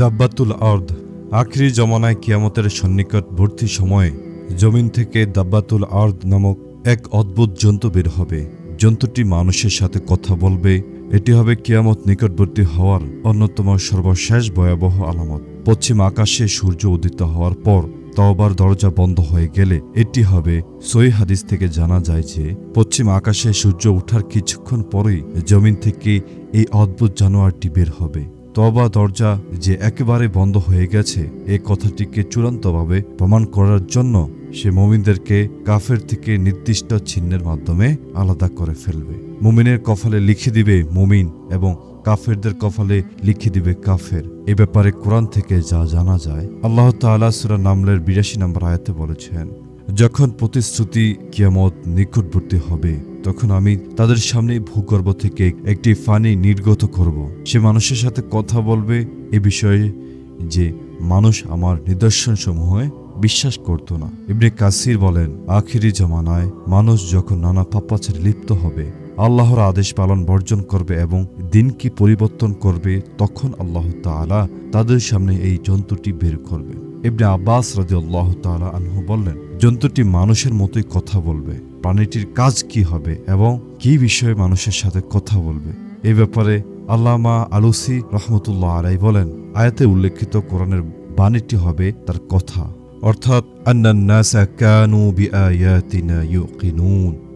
দাব্বাতুল আর্দ, আখরি জমানায় কিয়ামতের সন্নিকটবর্তী সময়ে জমিন থেকে দাব্বাতুল আর্দ নামক এক অদ্ভুত জন্তু বের হবে। জন্তুটি মানুষের সাথে কথা বলবে। এটি হবে কিয়ামত নিকটবর্তী হওয়ার অন্যতম সর্বশেষ ভয়াবহ আলামত। পশ্চিম আকাশে সূর্য উদিত হওয়ার পর তওবার দরজা বন্ধ হয়ে গেলে এটি হবে সই হাদিস থেকে জানা যায় যে, পশ্চিম আকাশে সূর্য ওঠার কিছুক্ষণ পরেই জমিন থেকে এই অদ্ভুত জানোয়ারটি বের হবে। তবা দরজা যে একেবারে বন্ধ হয়ে গেছে, এ কথাটিকে চূড়ান্তভাবে প্রমাণ করার জন্য সে মমিনদেরকে কাফের থেকে নির্দিষ্ট চিহ্নের মাধ্যমে আলাদা করে ফেলবে। মুমিনের কফলে লিখে দিবে মুমিন এবং কাফেরদের কফলে লিখে দিবে কাফের। এ ব্যাপারে কোরআন থেকে যা জানা যায়, আল্লাহ তাআলা সূরা নামলের বিরাশি নম্বর আয়াতে বলেছেন যখন প্রতিশ্রুতি কিয়ামত নিকটবর্তী হবে, তখন আমি তাদের সামনে ভূগর্ভ থেকে একটি ফানি নির্গত করব। সে মানুষের সাথে কথা বলবে এ বিষয়ে যে মানুষ আমার নিদর্শন সমূহে বিশ্বাস করত না। ইবনে কাসির বলেন, আখিরি জমানায় মানুষ যখন নানা পাপাচারে লিপ্ত হবে, আল্লাহর আদেশ পালন বর্জন করবে এবং দিন কি পরিবর্তন করবে, তখন আল্লাহ তাআলা তাদের সামনে এই জন্তুটি বের করবে ইবনে আব্বাস রাজি আল্লাহ তাআলা আনহু বললেন জন্তুটি মানুষের মতোই কথা বলবে। প্রাণীটির কাজ কি হবে এবং কি বিষয়ে মানুষের সাথে কথা বলবে? এ ব্যাপারে আল্লামা আলুসি রহমতুল্লাহ আলাই বলেন, আয়াতে উল্লেখিত কোরআনের বাণীটি হবে তার কথা। অর্থাৎ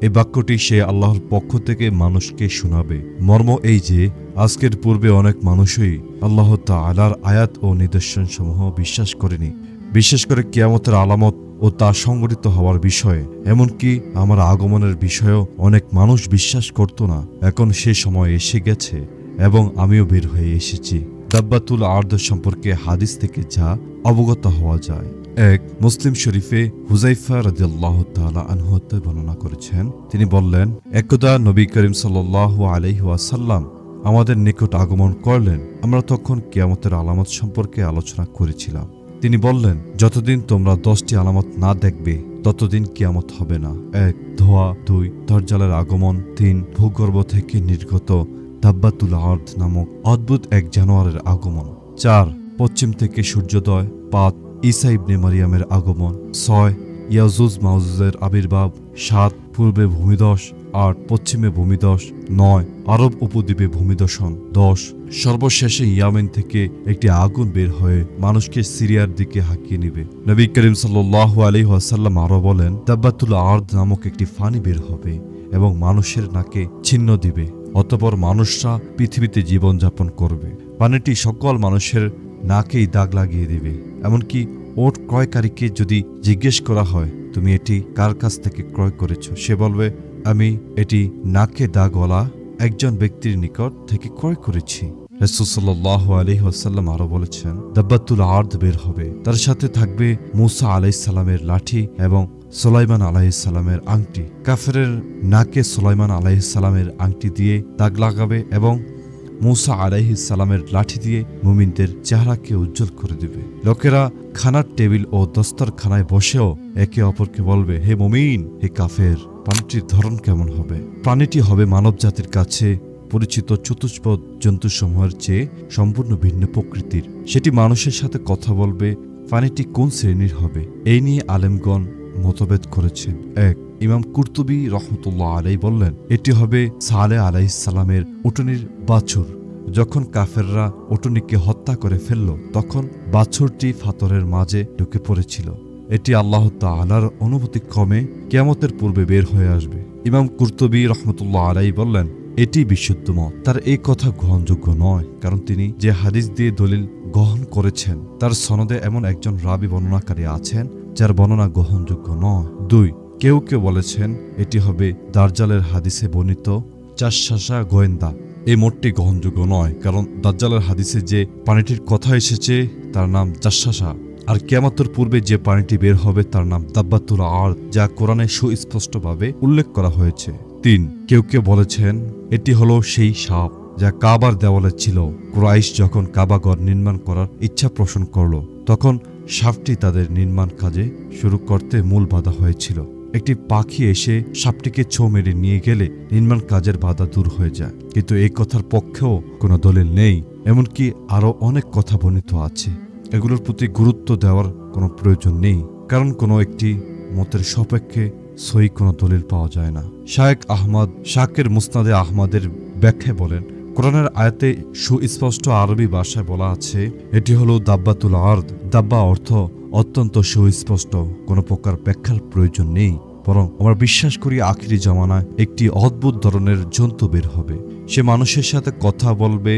এই বাক্যটি সে আল্লাহর পক্ষ থেকে মানুষকে শোনাবে। মর্ম এই যে, আজকের পূর্বে অনেক মানুষই আল্লাহ তাআলার আয়াত ও নিদর্শন সমূহ বিশ্বাস করেনি। বিশেষ করে কিয়ামতের আলামত ও তা সংগঠিত হওয়ার বিষয়ে, এমনকি আমার আগমনের বিষয়েও অনেক মানুষ বিশ্বাস করত না। এখন সে সময় এসে গেছে এবং আমিও বের হয়ে এসেছি। দাব্বাতুল আর্দ সম্পর্কে হাদিস থেকে যা অবগত হওয়া যায়। এক মুসলিম শরীফে হুজাইফা রাদিয়াল্লাহ তাআলা আনহু বর্ণনা করেছেন। তিনি বললেন, একদা নবী করিম সাল্লাল্লাহু আলাইহি ওয়াসাল্লাম আমাদের নিকট আগমন করলেন। আমরা তখন কিয়ামতের আলামত সম্পর্কে আলোচনা করেছিলাম। তিনি বললেন, যতদিন তোমরা দশটি আলামত না দেখবে, ততদিন কিয়ামত হবে না। এক, ধোয়া, দুই, দরজালের আগমন, তিন, ভূগর্ভ থেকে নির্গত দাব্বাতুল আর্দ নামক অদ্ভুত এক জানোয়ারের আগমন। চার, পশ্চিম থেকে সূর্যোদয়। পাঁচ, ঈসা ইবনে মারিয়ামের আগমন। ছয়, ইয়াজুজ মাউজুজের আবির্ভাব। সাত, পূর্বে ভূমিদশ আট পশ্চিমে ভূমিদশ নয়, আরব উপদ্বীপে ভূমিদশন দশ। সর্বশেষে ইয়ামেন থেকে একটি আগুন বের হয়ে মানুষকে সিরিয়ার দিকে হাঁকিয়ে নিবে। নবী করিম সাল্লাহ আলী ওয়াসাল্লাম আরও বলেন, দাব্বাতুল আর্দ নামক একটি ফানি বের হবে এবং মানুষের নাকে ছিন্ন দিবে। অতপর মানুষরা পৃথিবীতে জীবনযাপন করবে। পানিটি সকল মানুষের নাকেই দাগ লাগিয়ে দিবে। এমনকি ওট ক্রয়কারীকে যদি জিজ্ঞেস করা হয়, তুমি এটি কার কাছ থেকে ক্রয় করেছ? সে বলবে আমি এটি নাকে দাগওয়ালা একজন ব্যক্তির নিকট থেকে ক্রয় করেছি। রসুসল্লাহ আলী আসাল্লাম আরও বলেছেন, দাব্বাতুল আর্দ বের হবে। তার সাথে থাকবে মুসা আলাইসাল্লামের লাঠি এবং সোলাইমান আলাইসাল্লামের আংটি। কাফের নাকে সোলাইমান আলাইসাল্লামের আংটি দিয়ে দাগ লাগাবে এবং মুসা আলাইহিসালামের লাঠি দিয়ে মুমিনদের চেহারাকে উজ্জ্বল করে দিবে। লোকেরা খানার টেবিল ও দস্তরখানায় বসেও একে অপরকে বলবে, হে মুমিন, হে কাফের প্রাণীটির ধরন কেমন হবে? প্রাণীটি হবে মানব জাতির কাছে পরিচিত চতুষ্পদ জন্তুসমূহের চেয়ে সম্পূর্ণ ভিন্ন প্রকৃতির। সেটি মানুষের সাথে কথা বলবে প্রাণীটি কোন শ্রেণির হবে? এই নিয়ে আলেমগণ মতভেদ করেছেন। এক ইমাম কুর্তুবি রহমতুল্লাহ আলাই বললেন, এটি হবে সালে আলাইসালামের উটনির বাছুর। যখন কাফেররা উটনিকে হত্যা করে ফেলল, তখন বাছুরটি ফাতরের মাঝে ঢুকে পড়েছিল। এটি আল্লাহ তালার অনুভূতি ক্রমে কেয়ামতের পূর্বে বের হয়ে আসবে। ইমাম কুর্তুবি রহমতুল্লাহ আলাই বললেন, এটি বিশুদ্ধ মত। তার এই কথা গ্রহণযোগ্য নয়, কারণ তিনি যে হাদিস দিয়ে দলিল গ্রহণ করেছেন, তার সনদে এমন একজন রাবি বর্ণনাকারী আছেন, যার বর্ণনা গ্রহণযোগ্য নয়। দুই কেউ কেউ বলেছেন, এটি হবে দার্জালের হাদিসে বর্ণিত চাষাশা গোয়েন্দা। এই মোটটি গ্রহণযোগ্য নয়, কারণ দাজ্জালের হাদিসে যে পানিটির কথা এসেছে, তার নাম চাষাশা আর কেয়ামতের পূর্বে যে পানিটি বের হবে, তার নাম দাব্বাতুল আর যা কোরআনে সুস্পষ্টভাবে উল্লেখ করা হয়েছে। তিন, কেউ কেউ বলেছেন, এটি হলো সেই সাপ, যা কাবার দেওয়ালে ছিল। ক্রাইশ যখন কাবাগর নির্মাণ করার ইচ্ছা পোষণ করল, তখন সাপটি তাদের নির্মাণ কাজে শুরু করতে মূল বাধা হয়েছিল। একটি পাখি এসে সাপটিকে ছো মেরে নিয়ে গেলে নির্মাণ কাজের বাধা দূর হয়ে যায়। কিন্তু এই কথার পক্ষেও কোনো দলিল নেই, এমনকি আরও অনেক কথা বর্ণিত আছে। এগুলোর প্রতি গুরুত্ব দেওয়ার কোনো প্রয়োজন নেই, কারণ কোনো একটি মতের সপক্ষে সই কোনো দলিল পাওয়া যায় না। শায়েক আহমদ শাকের মুসনাদে আহমদের ব্যাখ্যায় বলেন, কোরআনের আয়াতে সুস্পষ্ট আরবি ভাষায় বলা আছে, এটি হলো দাব্বাতুল আর্দ। দাব্বা অর্থ অত্যন্ত সুস্পষ্ট, কোনো প্রকার ব্যাখ্যার প্রয়োজন নেই। বরং আমরা বিশ্বাস করি আখিরি জামানায় একটি অদ্ভুত ধরনের জন্তু বের হবে। সে মানুষের সাথে কথা বলবে,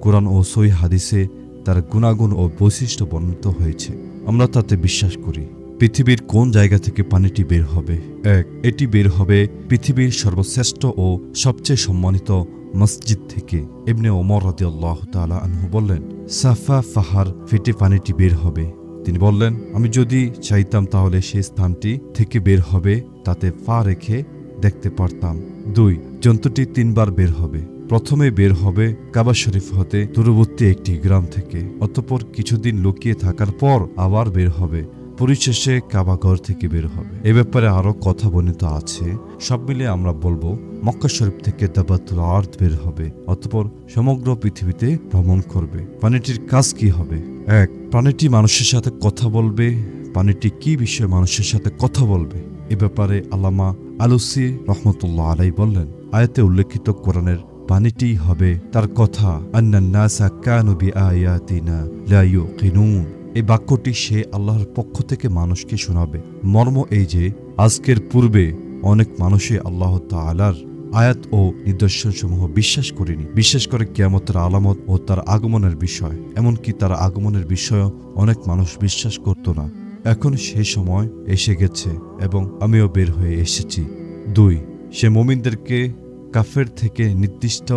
কোরআন ও সই হাদিসে তার গুণাগুণ ও বৈশিষ্ট্য বর্ণিত হয়েছে। আমরা তাতে বিশ্বাস করি, পৃথিবীর কোন জায়গা থেকে পানিটি বের হবে? এক, এটি বের হবে পৃথিবীর সর্বশ্রেষ্ঠ ও সবচেয়ে সম্মানিত মসজিদ থেকে। এমনি ওমর রাদি আল্লাহ তালা আনহু বললেন, সাফা ফাহার ফেটে পানিটি বের হবে। তিনি বললেন, আমি যদি চাইতাম তাহলে সেই স্থানটি থেকে বের হবে, তাতে পা রেখে দেখতে পারতাম। দুই, জন্তুটি তিনবার বের হবে। প্রথমে বের হবে কাবা শরীফ হতে দূরবর্তী একটি গ্রাম থেকে। অতপর কিছুদিন লুকিয়ে থাকার পর আবার বের হবে। পরিশেষে কাবাঘর থেকে বের হবে। এ ব্যাপারে আরও কথা বর্ণিত আছে। সব মিলে আমরা বলব, মক্কা শরীফ থেকে দাবাতুল আর্থ বের হবে। অতপর সমগ্র পৃথিবীতে ভ্রমণ করবে। প্রাণীটির কাজ কি হবে? এক প্রাণীটি মানুষের সাথে কথা বলবে প্রাণীটি কি বিষয়ে মানুষের সাথে কথা বলবে? এ ব্যাপারে আল্লামা আলুসি রহমতুল্লাহ আলাই বললেন, আয়াতে উল্লেখিত কোরআনের বাণীটি হবে তার কথা আন্নান্নাসা কানু বিআয়াতিনা লা ইউকিনুন। এই বাক্যটি সে আল্লাহর পক্ষ থেকে মানুষকে শোনাবে। মর্ম এই যে, আজকের পূর্বে অনেক মানুষই আল্লাহ তাআলার আয়াত ও নিদর্শনসমূহ বিশ্বাস করেনি। বিশ্বাস করে কেয়ামতের আলামত ও তার আগমনের বিষয়। এমনকি তার আগমনের বিষয়েও অনেক মানুষ বিশ্বাস করত না। এখন সে সময় এসে গেছে এবং আমিও বের হয়ে এসেছি। দুই, সে মোমিনদেরকে কাফের থেকে নির্দিষ্ট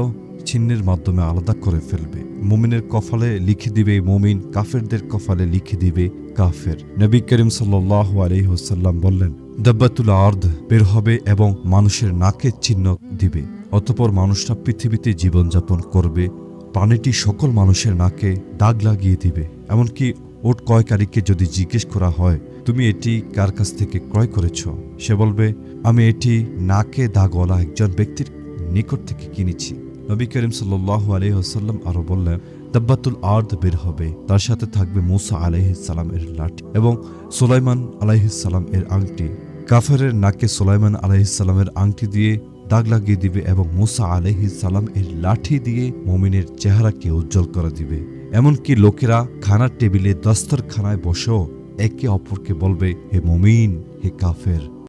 চিহ্নের মাধ্যমে আলাদা করে ফেলবে। মুমিনের কফালে লিখে দিবে মুমিন, কাফেরদের কফালে লিখে দিবে কাফের। নবী করিম সাল্লাহ আলহিহসাল্লাম বললেন, দাব্বাতুল আর্দ বের হবে এবং মানুষের নাকের চিহ্ন দিবে। অতপর মানুষরা পৃথিবীতে জীবনযাপন করবে, প্রাণীটি সকল মানুষের নাকে দাগ লাগিয়ে দিবে। এমনকি ওট ক্রয়কারীকে যদি জিজ্ঞেস করা হয়, তুমি এটি কার কাছ থেকে ক্রয় করেছ? সে বলবে, আমি এটি নাকে দাগওয়ালা একজন ব্যক্তির নিকট থেকে কিনেছি। নবী করিম সাল্লাহ আলহিহাসাল্লাম আরও বললেন, দাব্বাতুল আর্দ বের হবে, তার সাথে থাকবে মুসা আলাইহিসাল্লাম এর লাঠি এবং সুলাইমান আলাইহিসাল্লাম এর আংটি। কাফেরের নাকে সুলাইমান আলাইহিসাল্লামের আংটি দিয়ে দাগ লাগিয়ে দিবে এবং মুসা আলাইহিসাল্লাম এর লাঠি দিয়ে মমিনের চেহারাকে উজ্জ্বল করে দিবে। এমনকি লোকেরা খানার টেবিলে দস্তরখানায় বসেও একে অপরকে বলবে, হে মমিন, হে কাফের।